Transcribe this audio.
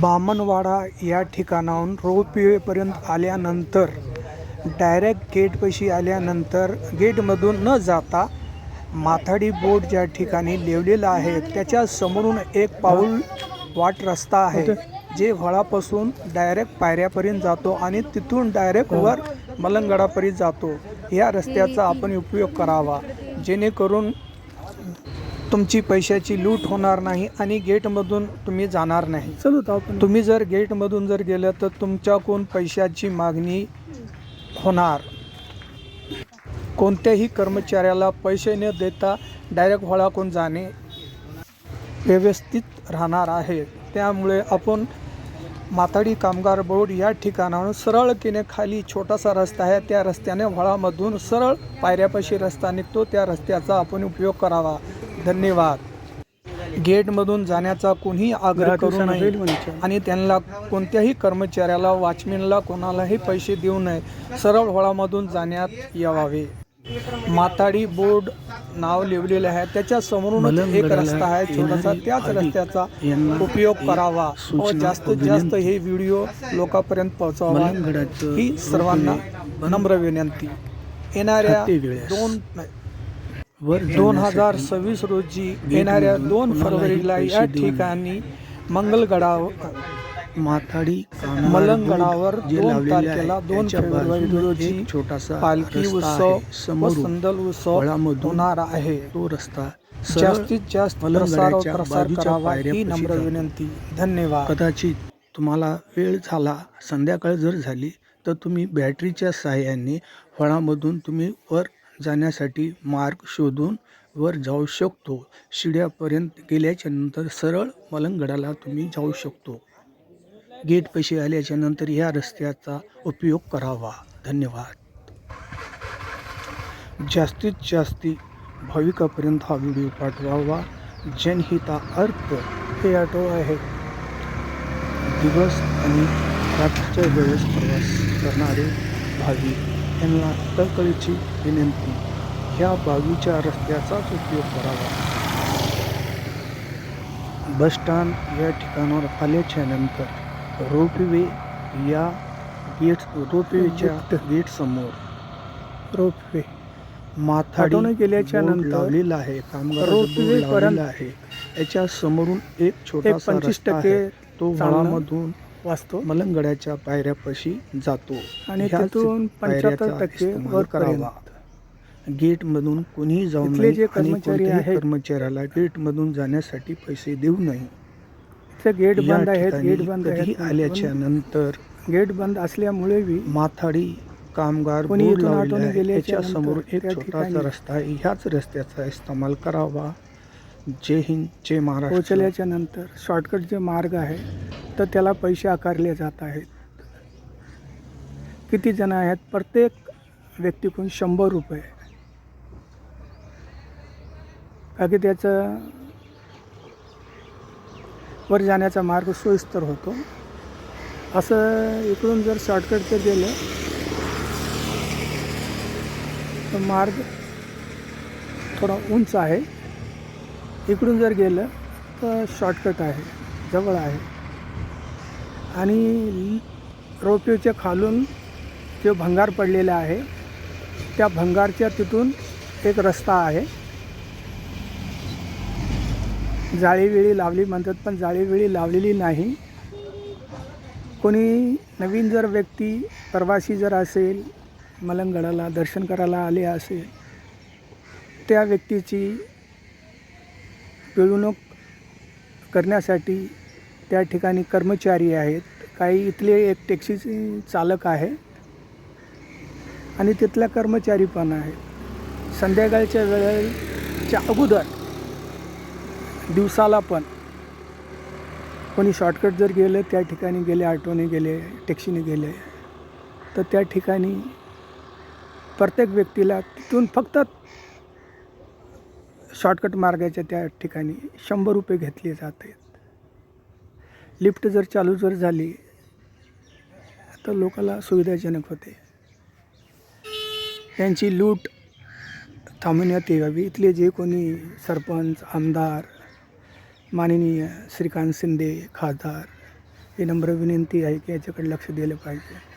बामणवाडा या ठिकाणाहून रोपवेपर्यंत आल्यानंतर डायरेक्ट गेटपाशी आल्यानंतर गेटमधून न जाता माथाडी बोर्ड ज्या ठिकाणी लिवलेला आहे त्याच्या समोरून एक पाऊल वाट रस्ता आहे जे वळापासून डायरेक्ट पायऱ्यापर्यंत जातो आणि तिथून डायरेक्ट वर मलंगडापर्यंत जातो. या रस्त्याचा आपण उपयोग करावा. जेणेकरून तुमची पैशाची लूट होणार नाही आणि गेटमधून तुम्ही जाणार नाही. चलू तुम्ही जर गेटमधून जर गेलं तर तुमच्याकडून पैशाची मागणी होणार. कोणत्याही कर्मचाऱ्याला पैसे न देता डायरेक्ट वळाकून जाणे व्यवस्थित राहणार आहे. त्यामुळे आपण माताडी कामगार बोर्ड या ठिकाणाहून सरळकीने खाली छोटासा रस्ता आहे. त्या रस्त्याने वळामधून सरळ पायऱ्यापाशी रस्ता निघतो. त्या रस्त्याचा आपण उपयोग करावा. धन्यवाद. गेटमधून जाण्याचा कोणीही आग्रह करू नये. आणि त्यांना कोणत्याही कर्मचाऱ्याला वॉचमॅनला कोणालाही पैसे देऊ नये. सरळ वळामधून जाण्यात यावे माताडी बोर्ड नाव लिहिलेलं आहे. त्याच्या समोरूनच एक रस्ता आहे. छोटासा त्याच रस्त्याचा उपयोग करावा. व जास्तीत जास्त. हे व्हिडिओ लोकांपर्यंत पोहोचवावा मलंगडाचं ही सर्वांना नम्र विनंती. येणाऱ्या दोन वर दोन हजार सव्वीस रोजी येणाऱ्या दोन फरवरीला या. ठिकाणी मंगलगडावर माथाडी मलंगडावर दोन तारखेला दोन फेब्रुवारी रोजी छोटासा पालखी उत्सव समोरून संदल उत्सव होणार आहे तो रस्ता जास्तीत जास्त प्रसार प्रसार करावा ही नम्र. विनंती धन्यवाद कदाचित तुम्हाला वेळ झाला संध्याकाळ जर झाली तर तुम्ही बॅटरीच्या सहाय्याने फळामधून तुम्ही वर जाण्यासाठी मार्ग शोधून वर जाऊ शकतो. शिड्यापर्यंत गेल्याच्यानंतर सरळ मलंगडाला तुम्ही जाऊ शकतो. गेट पैसे आल्याच्यानंतर या रस्त्याचा उपयोग करावा. धन्यवाद. जास्तीत जास्ती भाविकापर्यंत हा व्हिडिओ पाठवावा. जनहिता अर्थ हे ऑटो आहे. दिवस आणि रात्रीच्या वेळेस प्रवास करणारे भाविक. यांना तळकळीची विनंती. ह्या बाजूच्या रस्त्याचाच उपयोग करावा. बसस्टँड या ठिकाणावर आल्याच्यानंतर रोपवे या गेट रोपवेच्या गेटसमोर रोपवे. माथाडी ऑटोने गेल्याच्यानंतर लावलेला आहे कामगार रोपवे पर्यंत आहे. याच्या समोरून एक छोटासा पंचवीस टक्के तो चालणं. वळामधून वाचतो मलंगडाच्या पायऱ्यापाशी जातो. आणि ह्याच पायऱ्याचा 75% इस्तेमाल वरपर्यंत. करावा. गेटमधून कोणीही जाऊ इथले नये जे आणि कर्मचारी कोणत्याही आहेत- कर्मचाऱ्याला गेटमधून जाण्यासाठी पैसे देऊ नये. इथे गेट या बंद आहेत ठिकाणी गेट बंद कधीही आहेत आल्याच्यानंतर गेट बंद असल्यामुळे बी माथाडी कामगार कोणी बोर्ड इथून लावलेला ऑटोने आहे. गेल्याच्यानंतर एक त्या छोटासा ठिकाणी- रस्ता आहे. ह्याच रस्त्याचा इस्तेमाल करावा. जय हिंद जय महाराष्ट्र. पोचल्याच्या नंतर शॉर्टकट जे मार्ग आहे तर त्याला पैसे आकारले जात आहेत. किती जण आहेत? प्रत्येक व्यक्तीकडून शंभर रुपये. का की त्याचं वर जाण्याचा मार्ग सोयीस्कर होतो. असं इकडून जर शॉर्टकट गेलं तर मार्ग थोडा उंच आहे. इकडून जर गेलं तर शॉर्टकट आहे जवळ आहे. आणि रोपवेच्या खालून जे भंगार पडलेलं आहे त्या भंगारच्या तिथून एक रस्ता आहे. जाळीवेळी लावली म्हणतात पण जाळीवेळी लावलेली नाही. कोणी नवीन जर व्यक्ती प्रवासी जर असेल मलंगडाला दर्शन करायला आले असेल त्या व्यक्तीची पिळवणूक करण्यासाठी त्या ठिकाणी कर्मचारी आहेत. काही इथले एक टॅक्सी चालक आहे आणि तिथल्या कर्मचारी पण आहेत. संध्याकाळच्या वेळेच्या अगोदर दिवसाला पण कोणी शॉर्टकट जर गेलं त्या ठिकाणी गेले ऑटोने गेले टॅक्सीने गेले तर त्या ठिकाणी प्रत्येक व्यक्तीला तिथून फक्त शॉर्टकट मार्गाच्या त्या ठिकाणी शंभर रुपये घेतले जात आहेत. लिफ्ट जर चालू जर झाली तर लोकाला सुविधाजनक होते. त्यांची लूट थांबवण्यात यावी इथले जे कोणी सरपंच आमदार माननीय श्रीकांत शिंदे खासदार हे नम्र विनंती आहे की याच्याकडे लक्ष दिलं पाहिजे.